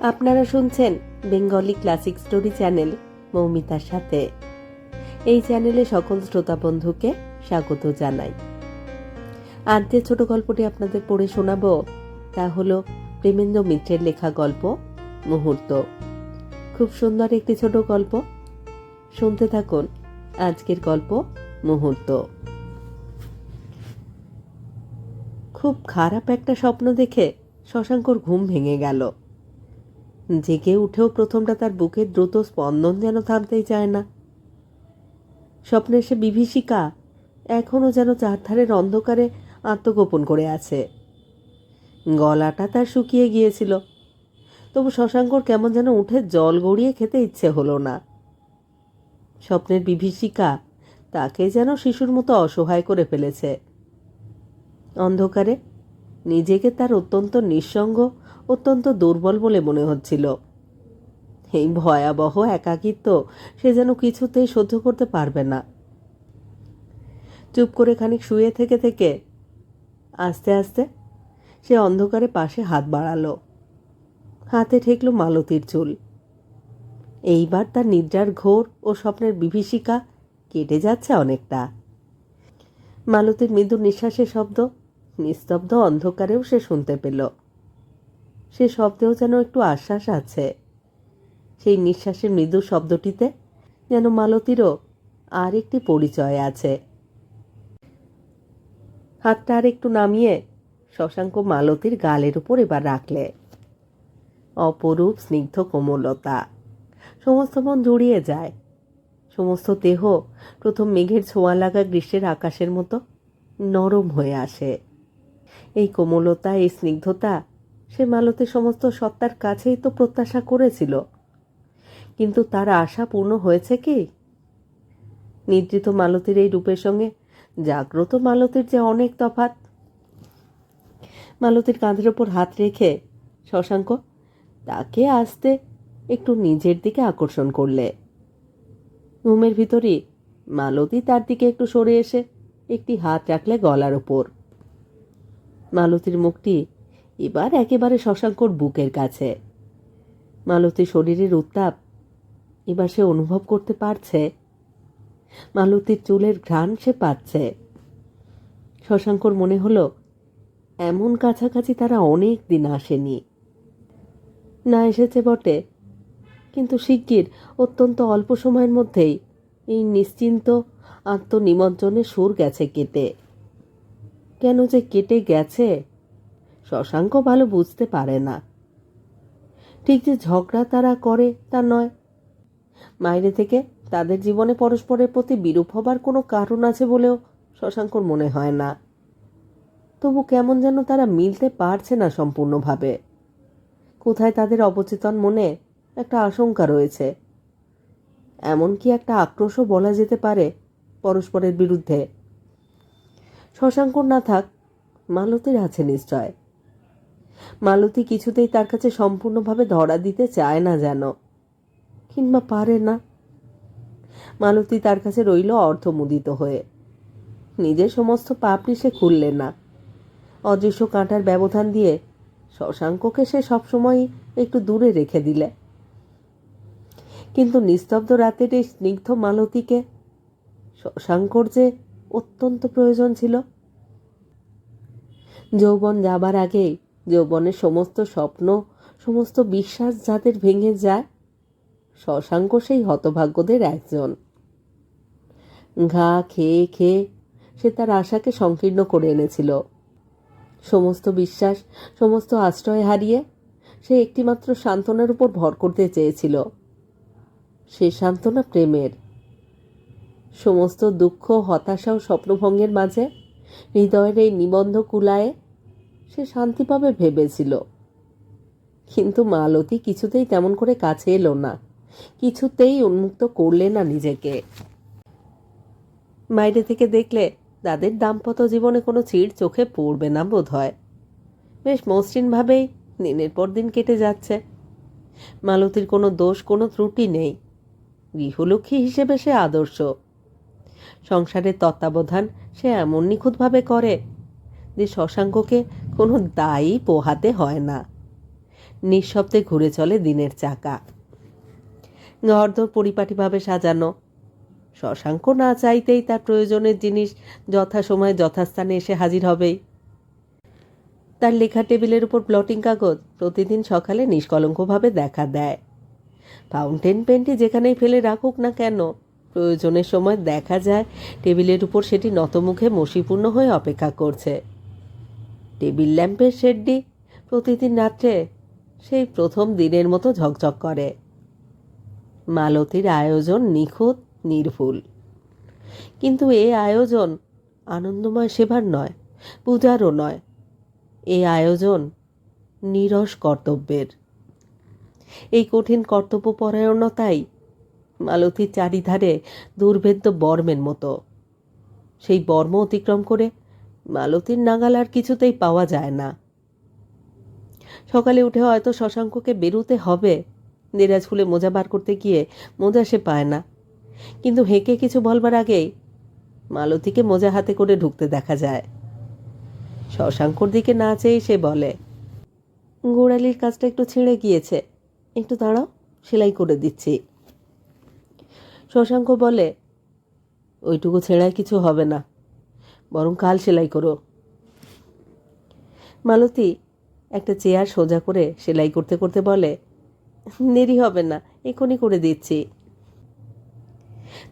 আপনারা শুনছেন Bengali classic story channel মৌমিতার সাথে। এই চ্যানেলে সকল শ্রোতা বন্ধুকে স্বাগত জানাই। আজ যে ছোট গল্পটি আপনাদের পড়ে শোনাবো, তা হলো প্রেমেন্দ্র মিত্রের লেখা গল্প, মুহূর্ত। খুব সুন্দর একটি ছোট গল্প। শুনতে থাকুন আজকের গল্প, মুহূর্ত। খুব খারাপ একটা স্বপ্ন দেখে শশাঙ্কর ঘুম ভেঙে গেল। জেগে উঠেও প্রথমটা তার বুকের দ্রুত স্পন্দন যেন থামতেই চায় না। স্বপ্নের সে বিভীষিকা এখনও যেন চারধারের অন্ধকারে আত্মগোপন করে আছে। গলাটা তার শুকিয়ে গিয়েছিল। তবু শশাঙ্কর কেমন যেন উঠে জল গড়িয়ে খেতে ইচ্ছে হলো না। স্বপ্নের বিভীষিকা তাকে যেন শিশুর মতো অসহায় করে ফেলেছে। অন্ধকারে নিজেকে তার অত্যন্ত নিঃসঙ্গ অত্যন্ত দুর্বল বলে মনে হচ্ছিল। এই ভয়াবহ একাকিত্ব সে যেন কিছুতেই সহ্য করতে পারবে না। চুপ করে খানিক শুয়ে থেকে থেকে আস্তে আস্তে সে অন্ধকারে পাশে হাত বাড়ালো। হাতে ঠেকল মালতীর চুল। এইবার তার নিদ্রার ঘোর ও স্বপ্নের বিভীষিকা কেটে যাচ্ছে অনেকটা। মালতীর মৃদু নিঃশ্বাসের শব্দ নিস্তব্ধ অন্ধকারেও সে শুনতে পেল। সে শব্দেও যেন একটু আশ্বাস আছে। সেই নিঃশ্বাসের মৃদু শব্দটিতে যেন মালতীরও আর একটি পরিচয় আছে। হাতটা আর একটু নামিয়ে শশাঙ্ক মালতীর গালের উপর এবার রাখলে। অপরূপ স্নিগ্ধ কোমলতা। সমস্ত মন জুড়িয়ে যায়। সমস্ত দেহ প্রথম মেঘের ছোঁয়া লাগা গ্রীষ্মের আকাশের মতো নরম হয়ে আসে। এই কোমলতা, এই স্নিগ্ধতা সে মালতের সমস্ত সত্তার কাছেই তো প্রত্যাশা করেছিল। কিন্তু তার আশা পূর্ণ হয়েছে কি? নিদ্রিত মালতীর এই রূপের সঙ্গে জাগ্রত মালতীর যে অনেক তফাত মালতীর কাঁধের ওপর হাত রেখে শশাঙ্ক তাকে আসতে একটু নিজের দিকে আকর্ষণ করলে। ঘুমের ভিতরই মালতী তার দিকে একটু সরে এসে একটি হাত রাখলে গলার ওপর। মালতীর মুখটি এবার একেবারে শশাঙ্কর বুকের কাছে। মালতীর শরীরের উত্তাপ এবার সে অনুভব করতে পারছে। মালতীর চুলের ঘ্রাণ সে পাচ্ছে। শশাঙ্কর মনে হলো, এমন কাছাকাছি তারা অনেক দিন আসেনি। না এসেছে বটে, কিন্তু শিগগির অত্যন্ত অল্প সময়ের মধ্যেই এই নিশ্চিন্ত আত্মনিমজ্জনের সুর গেছে কেটে। কেন যে কেটে গেছে শশাঙ্ক ভালো বুঝতে পারে না। ঠিক যে ঝগড়া তারা করে, তা নয়। বাইরে থেকে তাদের জীবনে পরস্পরের প্রতি বিরূপ হবার কোনো কারণ আছে বলেও শশাঙ্কর মনে হয় না। তবু কেমন যেন তারা মিলতে পারছে না সম্পূর্ণভাবে। কোথায় তাদের অবচেতন মনে একটা আশঙ্কা রয়েছে। এমনকি একটা আক্রোশও বলা যেতে পারে পরস্পরের বিরুদ্ধে। শশাঙ্কর না থাক, মালতীর আছে নিশ্চয়। মালতী কিছুতেই তার কাছে সম্পূর্ণভাবে ধরা দিতে চায় না যেন। কিংবা পারে না। মালতী তার কাছে রইল অর্থমুদিত হয়ে। নিজের সমস্ত পাপড়ি সে খুললে না। অদৃশ্য কাঁটার ব্যবধান দিয়ে শশাঙ্ককে সে সবসময় একটু দূরে রেখে দিলে। কিন্তু নিস্তব্ধ রাতের এই স্নিগ্ধ মালতীকে শশাঙ্কর যে অত্যন্ত প্রয়োজন ছিল। যৌবন যাবার আগেই যৌবনের সমস্ত স্বপ্ন, সমস্ত বিশ্বাস যাদের ভেঙে যায়, শশাঙ্ক সেই হতভাগ্যদের একজন। ঘা খেয়ে খেয়ে সে তার আশাকে সংকীর্ণ করে এনেছিল। সমস্ত বিশ্বাস, সমস্ত আশ্রয় হারিয়ে সে একটিমাত্র সান্ত্বনার উপর ভর করতে চেয়েছিল। সে সান্ত্বনা প্রেমের। সমস্ত দুঃখ, হতাশা ও স্বপ্নভঙ্গের মাঝে হৃদয়ের এই নিবন্ধ কুলায়ে সে শান্তি পাবে ভেবেছিল। কিন্তু মালতী কিছুতেই তেমন করে কাছে এলো না। কিছুতেই উন্মুক্ত করলে না নিজেকে। বাইরে থেকে দেখলে তাদের দাম্পত্য জীবনে কোনো চিড় চোখে পড়বে না বোধ হয় বেশ মসৃণভাবেই দিনের পর দিন কেটে যাচ্ছে। মালতীর কোনো দোষ, কোনো ত্রুটি নেই। গৃহলক্ষ্মী হিসেবে সে আদর্শ। সংসারের তত্ত্বাবধান সে এমন নিখুঁতভাবে করে যে শশাঙ্ককে কোনো দায়ী পোহাতে হয় না। নিঃশব্দে ঘুরে চলে দিনের চাকা। ঘরদোর পরিপাটিভাবে সাজানো। শশাঙ্ক না চাইতেই তার প্রয়োজনের জিনিস যথাসময়ে যথাস্থানে এসে হাজির হবেই। তার লেখা টেবিলের উপর প্লটিং কাগজ প্রতিদিন সকালে নিষ্কলঙ্কভাবে দেখা দেয়। ফাউন্টেন পেনটি যেখানেই ফেলে রাখুক না কেন, প্রয়োজনের সময় দেখা যায় টেবিলের উপর সেটি নতমুখে মসিপূর্ণ হয়ে অপেক্ষা করছে। টেবিল ল্যাম্পের শেডটি প্রতিদিন রাত্রে সেই প্রথম দিনের মতো ঝকঝক করে। মালতীর আয়োজন নিখুঁত, নির্ভুল। কিন্তু এ আয়োজন আনন্দময় সেবার নয়, পূজারও নয়। এ আয়োজন নিরস কর্তব্যের। এই কঠিন কর্তব্যপরায়ণতাই মালতীর চারিধারে দুর্ভেদ্য বর্মের মতো। সেই বর্ম অতিক্রম করে মালতীর নাগাল আর কিছুতেই পাওয়া যায় না। সকালে উঠে হয়তো শশাঙ্ককে বেরোতে হবে। দেরাজ খুলে মোজা বার করতে গিয়ে মোজা সে পায় না। কিন্তু হেঁকে কিছু বলবার আগেই মালতীকে মোজা হাতে করে ঢুকতে দেখা যায়। শশাঙ্কর দিকে না চেয়ে সে বলে, গোড়ালির কাজটা একটু ছিঁড়ে গিয়েছে। একটু দাঁড়াও, সেলাই করে দিচ্ছি। শশাঙ্ক বলে, ওইটুকু ছেঁড়ায় কিছু হবে না। বরং কাল সেলাই করো। মালতী একটা চেয়ার সোজা করে সেলাই করতে করতে বলে, দেরি হবে না, এখনই করে দিচ্ছি।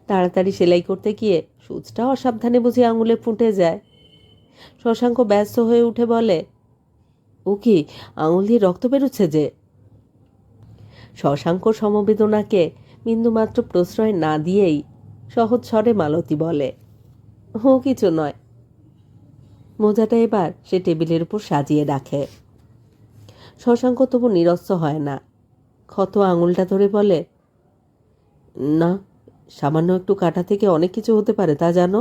তাড়াতাড়ি সেলাই করতে গিয়ে সূচটা অসাবধানে বুঝি আঙুলে ফুটে যায়। শশাঙ্ক ব্যস্ত হয়ে উঠে বলে, ও কি, আঙুল দিয়ে রক্ত বেরোচ্ছে যে? শশাঙ্ক সমবেদনাকে বিন্দুমাত্র প্রশ্রয় না দিয়েই সহজ স্বরে মালতী বলে, ও কিছু নয় মোজাটা এবার সে টেবিলের উপর সাজিয়ে রাখে। শশাঙ্ক তবু নিরস্ত হয় না। ক্ষত আঙুলটা ধরে বলে, না, সামান্য একটু কাটা থেকে অনেক কিছু হতে পারে, তা জানো?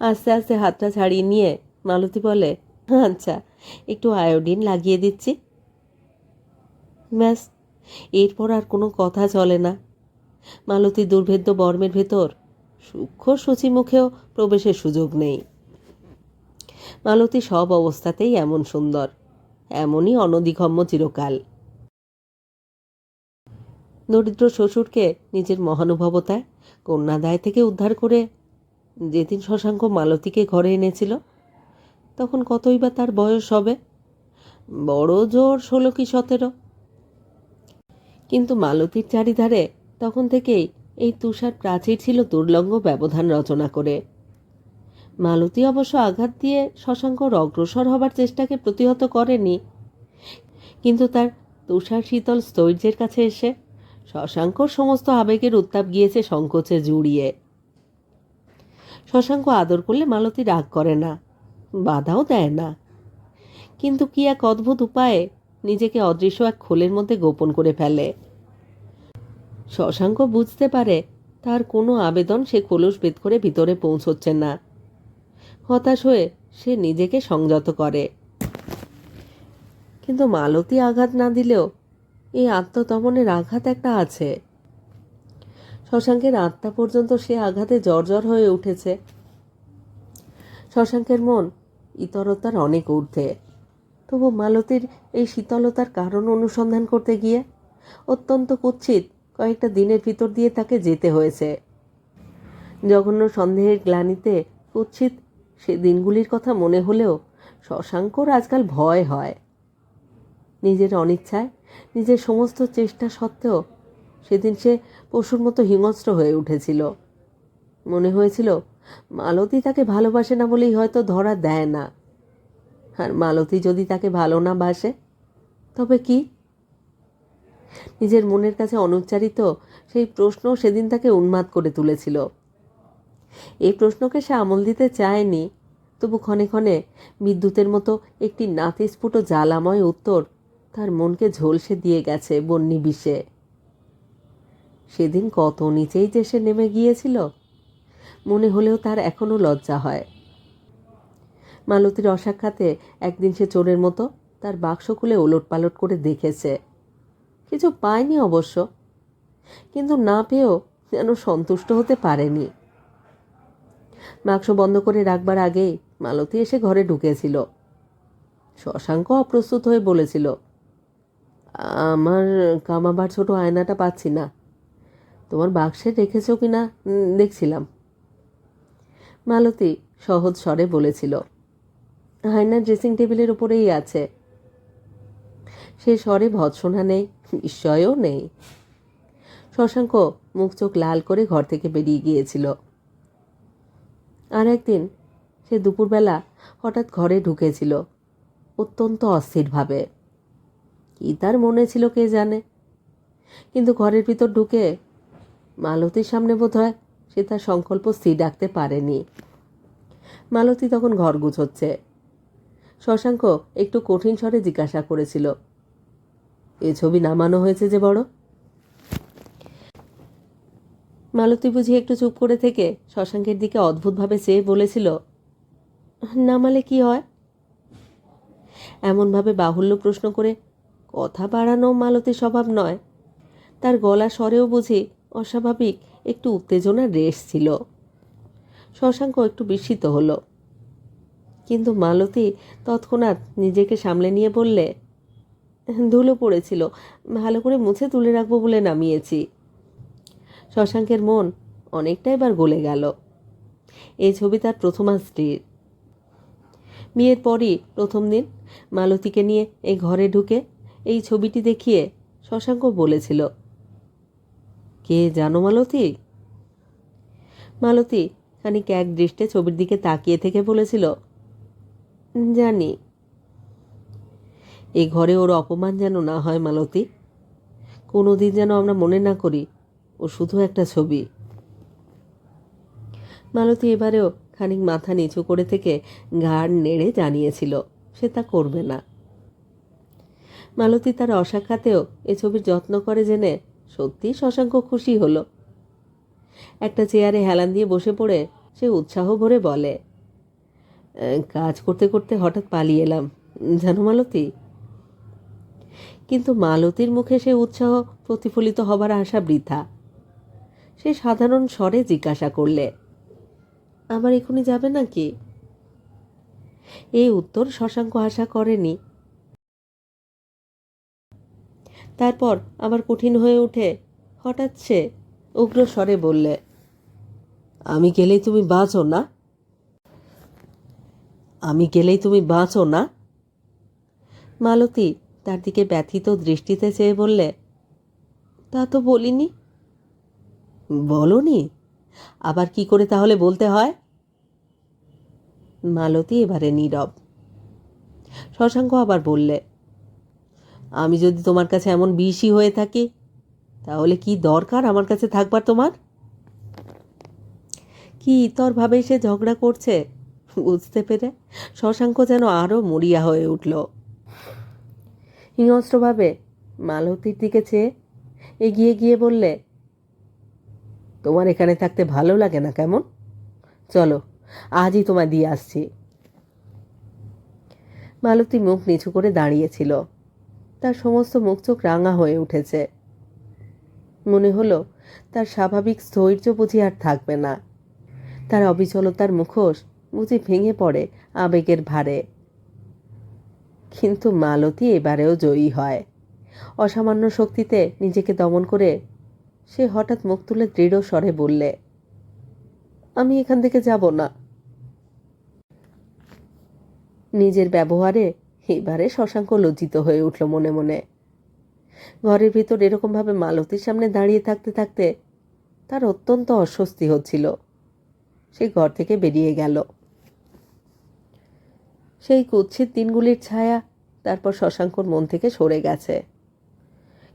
আস্তে আস্তে হাতটা ছাড়িয়ে নিয়ে মালতী বলে আচ্ছা একটু আয়োডিন লাগিয়ে দিচ্ছি। ব্যাস, এরপর আর কোনো কথা চলে না। মালতী দুর্ভেদ্য বর্মের ভেতর সূক্ষ্ম সূচি মুখেও প্রবেশের সুযোগ নেই। মালতী সব অবস্থাতেই এমন সুন্দর। এমনই অনধিগম্য চিরকাল। দরিদ্র শ্বশুরকে নিজের মহানুভবতায় কন্যাদায় থেকে উদ্ধার করে যেদিন শশাঙ্ক মালতীকে ঘরে এনেছিল, তখন কতই বা তার বয়স হবে? বড় জোর ষোলো কি সতেরো? কিন্তু মালতীর চারিধারে তখন থেকেই এই তুষার প্রাচীর ছিল দুর্লঙ্গ ব্যবধান রচনা করে। মালতী অবশ্য আঘাত দিয়ে শশাঙ্কর অগ্রসর হবার চেষ্টাকে প্রতিহত করেনি। কিন্তু তার তুষার শীতল স্থৈর্যের কাছে এসে শশাঙ্কর সমস্ত আবেগের উত্তাপ গিয়েছে সংকোচে জুড়িয়ে। শশাঙ্ক আদর করলে মালতী রাগ করে না, বাধাও দেয় না। কিন্তু কি এক অদ্ভুত উপায়ে নিজেকে অদৃশ্য এক খোলের মধ্যে গোপন করে ফেলে। শশাঙ্ক বুঝতে পারে তার কোনো আবেদন সে খোলস ভেদ করে ভিতরে পৌঁছচ্ছে না। হতাশ হয়ে সে নিজেকে সংযত করে। কিন্তু মালতী আঘাত না দিলেও এই আত্মদমনের আঘাত একটা আছে। শশাঙ্কের আত্মা পর্যন্ত সে আঘাতে জর্জর হয়ে উঠেছে। শশাঙ্কের মন ইতরতার অনেক ঊর্ধ্বে। তবু মালতীর এই শীতলতার কারণ অনুসন্ধান করতে গিয়ে অত্যন্ত কুৎসিত কয়েকটা দিনের ভিতর দিয়ে তাকে যেতে হয়েছে। জঘন্য সন্দেহের গ্লানিতে কুৎসিত সে দিনগুলির কথা মনে হলেও শশাঙ্কর আজকাল ভয় হয়। নিজের অনিচ্ছায়, নিজের সমস্ত চেষ্টা সত্ত্বেও সেদিন সে পশুর মতো হিংস্র হয়ে উঠেছিল। মনে হয়েছিল, মালতী তাকে ভালোবাসে না বলেই হয়তো ধরা দেয় না। আর মালতী যদি তাকে ভালো না বাসে, তবে কি? নিজের মনের কাছে অনুচ্চারিত সেই প্রশ্ন সেদিন তাকে উন্মাদ করে তুলেছিল। এই প্রশ্নকে সে আমল দিতে চায়নি। তবু ক্ষণে ক্ষণে বিদ্যুতের মতো একটি নাতিস্ফুট জ্বালাময় উত্তর তার মনকে ঝলসে দিয়ে গেছে বন্যি বিষে। সেদিন কত নিচেই যে সে নেমে গিয়েছিল, মনে হলেও তার এখনও লজ্জা হয়। মালতীর অসাক্ষাতে একদিন সে চোরের মতো তার বাক্স খুলে ওলট পালট করে দেখেছে। কিছু পায়নি অবশ্য, কিন্তু না পেয়েও যেন সন্তুষ্ট হতে পারেনি। বাক্স বন্ধ করে রাখবার আগেই মালতী এসে ঘরে ঢুকেছিল। শশাঙ্ক অপ্রস্তুত হয়ে বলেছিল, আমার কামাবার ছোট আয়নাটা পাচ্ছি না। তোমার বাক্সে রেখেছো কি না দেখছিলাম। মালতী সহজ স্বরে বলেছিল, আয়নার ড্রেসিং টেবিলের উপরেই আছে। সে স্বরে ভৎসনা নেই বিস্ময়ও নেই। শশাঙ্ক মুখ চোখ লাল করে ঘর থেকে বেরিয়ে গিয়েছিল। আর একদিন সে দুপুরবেলা হঠাৎ ঘরে ঢুকেছিল, অত্যন্ত অস্থিরভাবে। কী তার মনে ছিল কে জানে? কিন্তু ঘরের ভিতর ঢুকে মালতীর সামনে বোধ হয় সে তার সংকল্প স্থির রাখতে পারেনি। মালতী তখন ঘর গুছোচ্ছে। শশাঙ্ক একটু কঠিন স্বরে জিজ্ঞাসা করেছিল, এ ছবি নামানো হয়েছে যে বড়? মালতী বুঝি একটু চুপ করে থেকে শশাঙ্কের দিকে অদ্ভুতভাবে চেয়ে বলেছিল নামালে কি হয়? এমনভাবে বাহুল্য প্রশ্ন করে, কথা বাড়ানো মালতীর স্বভাব নয়। তার গলা স্বরেও বুঝি অস্বাভাবিক, একটু উত্তেজনার রেশ ছিল। শশাঙ্ক একটু বিস্মিত হলো। কিন্তু মালতী তৎক্ষণাৎ নিজেকে সামলে নিয়ে বললে, ধুলো পড়েছিল, ভালো করে মুছে তুলে রাখব বলে নামিয়েছি। শশাঙ্কের মন অনেকটা এবার গলে গেল। এই ছবি তার প্রথমা স্ত্রীর। বিয়ের পরই প্রথম দিন মালতীকে নিয়ে এই ঘরে ঢুকে এই ছবিটি দেখিয়ে শশাঙ্ক বলেছিল, কে জানো মালতী? মালতী খানিক এক দৃষ্টে ছবির দিকে তাকিয়ে থেকে বলেছিল, জানি। এই ঘরে ওর অপমান যেন না হয় মালতী কোনো দিন যেন আমরা মনে না করি ও শুধু একটা ছবি। মালতী এবারেও খানিক মাথা নিচু করে থেকে ঘাড় নেড়ে জানিয়েছিল, সে তা করবে না। মালতী তার অসাক্ষাতেও এ ছবির যত্ন করে জেনে সত্যি শশাঙ্ক খুশি হলো। একটা চেয়ারে হেলান দিয়ে বসে পড়ে সে উৎসাহ ভরে বলে কাজ করতে করতে হঠাৎ পালিয়ে এলাম, জানো মালতী? কিন্তু মালতীর মুখে সে উৎসাহ প্রতিফলিত হবার আশা বৃথা। সে সাধারণ স্বরে জিজ্ঞাসা করলে, আমার এখনই যাবে নাকি? এই উত্তর শশাঙ্ক আশা করেনি। তারপর আবার কঠিন হয়ে উঠে হঠাৎ সে উগ্র স্বরে বললে, আমি গেলেই তুমি বাঁচো না? আমি গেলেই তুমি বাঁচো না? মালতী তার দিকে ব্যথিত দৃষ্টিতে চেয়ে বললে, তা তো বলিনি। বলনি? আবার কি করে তাহলে বলতে হয়? মালতী এবারে নীরব। শশাঙ্ক আবার বললে, আমি যদি তোমার কাছে এমন বিষই হয়ে থাকি, তাহলে কি দরকার আমার কাছে থাকবার তোমার? কি ইতরভাবে সে ঝগড়া করছে, বুঝতে পেরে শশাঙ্ক যেন আরও মরিয়া হয়ে উঠল। হিংস্রভাবে মালতীর দিকে চেয়ে এগিয়ে গিয়ে বললে তোমার এখানে থাকতে ভালো লাগে না কেমন? চলো, আজই তোমায় দিয়ে আসছি। মালতী মুখ নিচু করে দাঁড়িয়েছিল। তার সমস্ত মুখ চোখ রাঙা হয়ে উঠেছে। মনে হলো, তার স্বাভাবিক স্থৈর্য বুঝি আর থাকবে না। তার অবিচলতার মুখোশ বুঝি ভেঙে পড়ে আবেগের ভারে। কিন্তু মালতী এবারেও জয়ী হয়। অসামান্য শক্তিতে নিজেকে দমন করে সে হঠাৎ মুখ তুলে দৃঢ় স্বরে বললে, আমি এখান থেকে যাব না। নিজের ব্যবহারে এবারে শশাঙ্ক লজ্জিত হয়ে উঠল মনে মনে। ঘরের ভিতর এরকমভাবে মালতীর সামনে দাঁড়িয়ে থাকতে থাকতে তার অত্যন্ত অস্বস্তি হচ্ছিল। সে ঘর থেকে বেরিয়ে গেল। সেই কুৎসিত দিনগুলির ছায়া তারপর শশাঙ্কর মন থেকে সরে গেছে।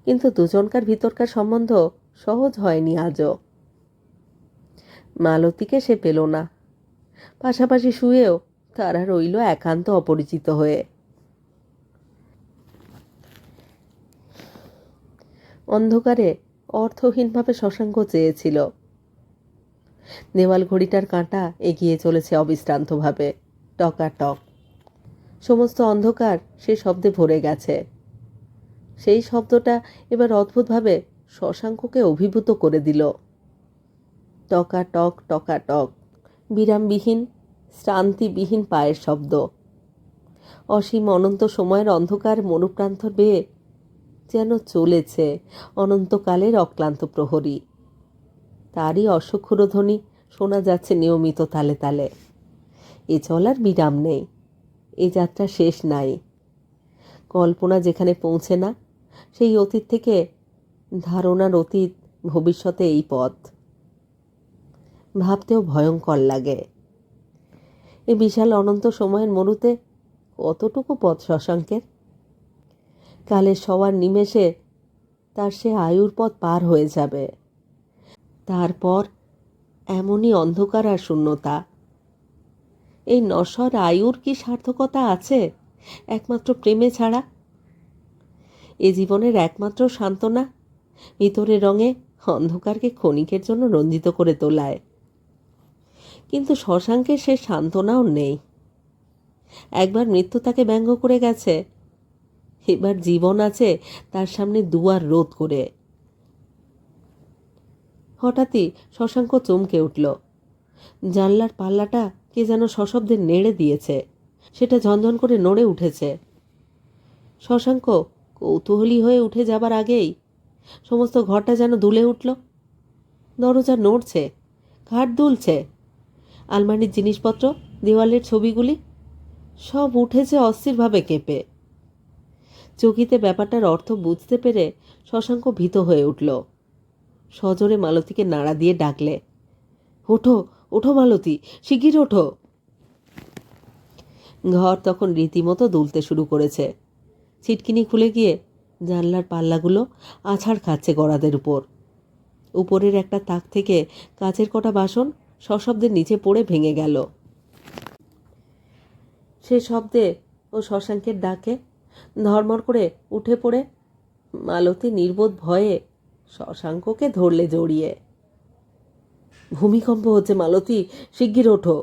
কিন্তু দুজনকার ভিতরকার সম্বন্ধ সহজ হয়নি আজও। মালতীকে সে পেল না। পাশাপাশি শুয়েও তারা রইল একান্ত অপরিচিত হয়ে। অন্ধকারে অর্থহীনভাবে শশাঙ্ক চেয়েছিল। দেওয়াল ঘড়িটার কাঁটা এগিয়ে চলেছে অবিশ্রান্তভাবে। টকাটক সমস্ত অন্ধকার সে শব্দে ভরে গেছে। সেই শব্দটা এবার অদ্ভুতভাবে শশাঙ্ককে অভিভূত করে দিল। টকাটক টকাটক বিরামবিহীন, শ্রান্তিবিহীন পায়ের শব্দ। অসীম অনন্ত সময়ের অন্ধকার মনুপ্রান্ত বেয়ে যেন চলেছে অনন্তকালের অক্লান্ত প্রহরী। তারই অসুক্ষুরধ্বনি শোনা যাচ্ছে নিয়মিত তালে তালে। এ চলার বিরাম নেই, এ যাত্রা শেষ নাই। কল্পনা যেখানে পৌঁছে না, সেই অতীত থেকে ধারণার অতীত ভবিষ্যতে এই পথ। ভাবতেও ভয়ঙ্কর লাগে। এই বিশাল অনন্ত সময়ের মরুতে কতটুকু পথ শশাঙ্কের? কালের সবার নিমেষে তার সে আয়ুর পথ পার হয়ে যাবে। তারপর এমনই অন্ধকার আর শূন্যতা। এই নশ্বর আয়ুর কি সার্থকতা আছে? একমাত্র প্রেমে ছাড়া? এ জীবনের একমাত্র সান্ত্বনা ভিতরের রঙে অন্ধকারকে ক্ষণিকের জন্য রঞ্জিত করে তোলায়। কিন্তু শশাঙ্কের সে সান্ত্বনাও নেই। একবার মৃত্যু তাকে ব্যঙ্গ করে গেছে। এবার জীবন আছে তার সামনে দুয়ার রোধ করে। হঠাৎই শশাঙ্ক চমকে উঠল। জানলার পাল্লাটা কে যেন সশব্দে নেড়ে দিয়েছে। সেটা ঝনঝন করে নড়ে উঠেছে। শশাঙ্ক কৌতূহলী হয়ে উঠে যাবার আগেই সমস্ত ঘরটা যেন দুলে উঠল। দরজা নড়ছে, ঘাট দুলছে। আলমারির জিনিসপত্র, দেওয়ালের ছবিগুলি, সব উঠেছে অস্থিরভাবে কেঁপে। চকিতে ব্যাপারটার অর্থ বুঝতে পেরে শশাঙ্ক ভীত হয়ে উঠল। সজোরে মালতীকে নাড়া দিয়ে ডাকলে, ওঠো ওঠো মালতী, শিগগির ওঠো। ঘর তখন রীতিমতো দুলতে শুরু করেছে। ছিটকিনি খুলে গিয়ে জানলার পাল্লাগুলো আছাড় খাচ্ছে গড়াদের উপর। উপরের একটা তাক থেকে কাচের কটা বাসন সশব্দের নিচে পড়ে ভেঙে গেল। সে শব্দে ও শশাঙ্কের ডাকে ধর্মর করে উঠে পড়ে মালতী নির্বোধ ভয়ে শশাঙ্ককে ধরলে জড়িয়ে। ভূমিকম্প হচ্ছে মালতী, শিগগির ওঠো।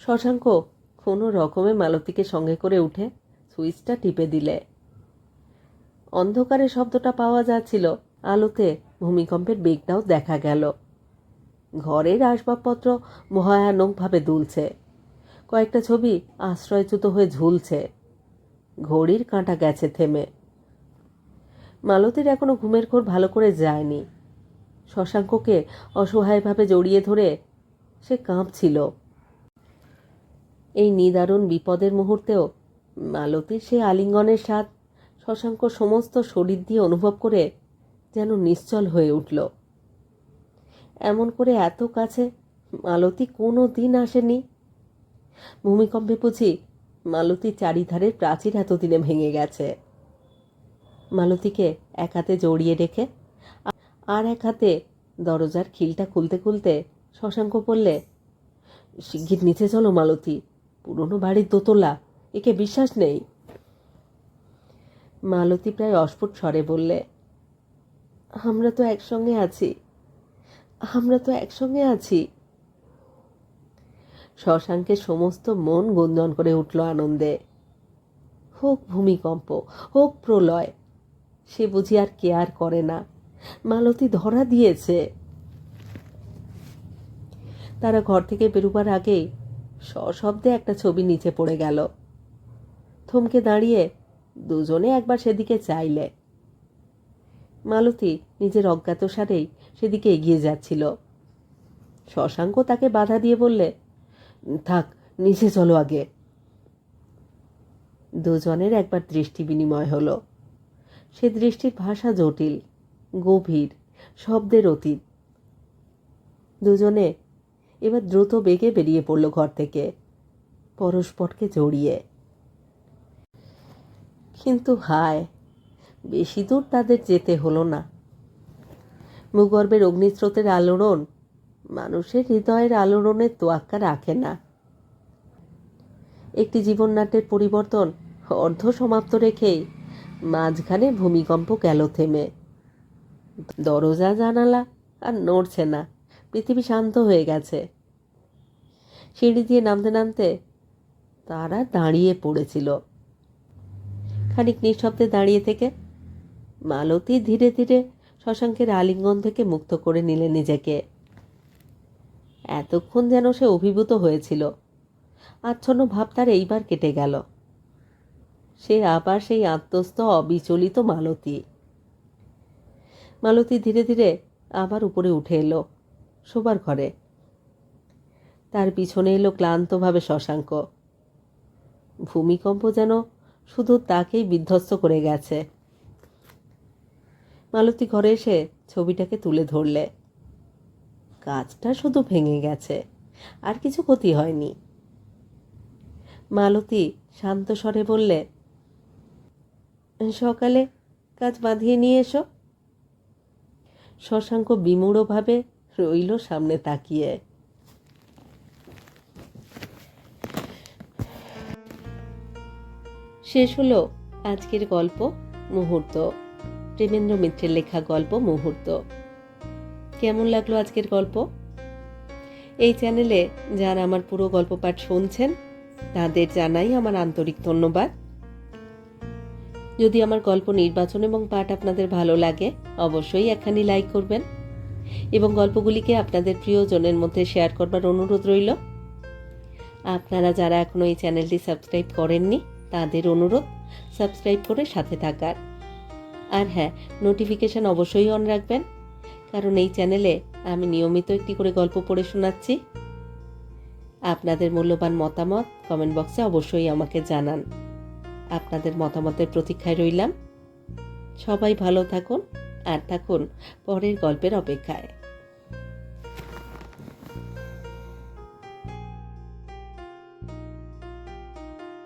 শশাঙ্ক কোনো রকমে মালতীকে সঙ্গে করে উঠে সুইচটা টিপে দিলে। অন্ধকারে শব্দটা পাওয়া যাচ্ছিল। আলোতে ভূমিকম্পের বেগটাও দেখা গেল। ঘরের আসবাবপত্র ভয়ানকভাবে দুলছে। কয়েকটা ছবি আশ্রয়চ্যুত হয়ে ঝুলছে। ঘড়ির কাঁটা গেছে থেমে। মালতীর এখনও ঘুমের ঘোর ভালো করে যায়নি। শশাঙ্ককে অসহায়ভাবে জড়িয়ে ধরে সে কাঁপছিল। এই নিদারুণ বিপদের মুহূর্তেও মালতীর সে আলিঙ্গনের স্বাদ শশাঙ্ক সমস্ত শরীর দিয়ে অনুভব করে যেন নিশ্চল হয়ে উঠল। এমন করে এত কাছে মালতী কোনো দিন আসেনি। ভূমিকম্পে বুঝি মালতীর চারিধারের প্রাচীর এতদিনে ভেঙে গেছে। মালতীকে এক হাতে জড়িয়ে রেখে আর এক হাতে দরজার খিলটা খুলতে খুলতে শশাঙ্ক বললে, শিগগির নিচে চলো মালতী, পুরনো বাড়ির দোতলা, একে বিশ্বাস নেই। মালতী প্রায় অস্ফুট স্বরে বললে, আমরা তো একসঙ্গে আছি, আমরা তো একসঙ্গে আছি। শশাঙ্কের সমস্ত মন গুঞ্জন করে উঠল আনন্দে। হোক ভূমিকম্প, হোক প্রলয়, সে বুঝি আর কেয়ার করে না। মালতী ধরা দিয়েছে। তারা ঘর থেকে বেরোবার আগেই সশব্দে একটা ছবি নিচে পড়ে গেল। থমকে দাঁড়িয়ে দুজনে একবার সেদিকে চাইলে। মালতী নিজের অজ্ঞাতসারেই সেদিকে এগিয়ে যাচ্ছিল। শশাঙ্ক তাকে বাধা দিয়ে বললে, থাক নিচে চলো আগে। দুজনের একবার দৃষ্টি বিনিময় হলো। সে দৃষ্টির ভাষা জটিল, গভীর, শব্দের অতীত। দুজনে এবার দ্রুত বেগে বেরিয়ে পড়ল ঘর থেকে, পরস্পরকে জড়িয়ে। কিন্তু হায়, বেশি দূর তাদের যেতে হলো না। ভূগর্ভের অগ্নিস্রোতের আলোড়ন মানুষের হৃদয়ের আলোড়নের তোয়াক্কা রাখে না। একটি জীবননাট্যের পরিবর্তন অর্ধ সমাপ্ত রেখেই মাঝখানে ভূমিকম্প গেল থেমে। দরজা, জানালা আর নড়ছে না, পৃথিবী শান্ত হয়ে গেছে। সিঁড়ি দিয়ে নামতে নামতে তারা দাঁড়িয়ে পড়েছিল। খানিক নিঃশব্দে দাঁড়িয়ে থেকে মালতী ধীরে ধীরে শশাঙ্কের আলিঙ্গন থেকে মুক্ত করে নিলে নিজেকে। এতক্ষণ যেন সে অভিভূত হয়েছিল। আচ্ছন্ন ভাব তার এইবার কেটে গেল। সে আবার সেই আত্মস্থ, অবিচলিত মালতী। মালতী ধীরে ধীরে আবার উপরে উঠে এলো, শোবার ঘরে। তার পিছনে এলো ক্লান্তভাবে শশাঙ্ক। ভূমিকম্প যেন শুধু তাকেই বিধ্বস্ত করে গেছে। মালতী ঘরে এসে ছবিটাকে তুলে ধরলে। কাজটা শুধু ভেঙে গেছে, আর কিছু ক্ষতি হয়নি। মালতী শান্ত স্বরে বললে, সকালে কাজ বাঁধিয়ে নিয়ে এসো। শশাঙ্ক বিমূঢ়ভাবে রইল সামনে তাকিয়ে। শেষ হলো আজকের গল্প, মুহূর্ত। প্রেমেন্দ্র মিত্রের লেখা গল্প, মুহূর্ত। কেমন লাগল আজকের গল্প? এই চ্যানেলে যারা আমার পুরো গল্প পাঠ শুনছেন, তাদের জানাই আমার আন্তরিক ধন্যবাদ। যদি আমার গল্প নির্বাচন এবং পাঠ আপনাদের ভালো লাগে, অবশ্যই একখানি লাইক করবেন এবং গল্পগুলিকে আপনাদের প্রিয়জনের মধ্যে শেয়ার করবার অনুরোধ রইল। আপনারা যারা এখনও এই চ্যানেলটি সাবস্ক্রাইব করেননি তাদের অনুরোধ সাবস্ক্রাইব করে সাথে থাকার। আর হ্যাঁ নোটিফিকেশন অবশ্যই অন রাখবেন, কারণ এই চ্যানেলে আমি নিয়মিত একটি করে গল্প পড়ে শোনাচ্ছি। আপনাদের মূল্যবান মতামত কমেন্ট বক্সে অবশ্যই আমাকে জানান। আপনাদের মতামতের প্রতীক্ষায় রইলাম। সবাই ভালো থাকুন, আর থাকুন পরের গল্পের অপেক্ষায়।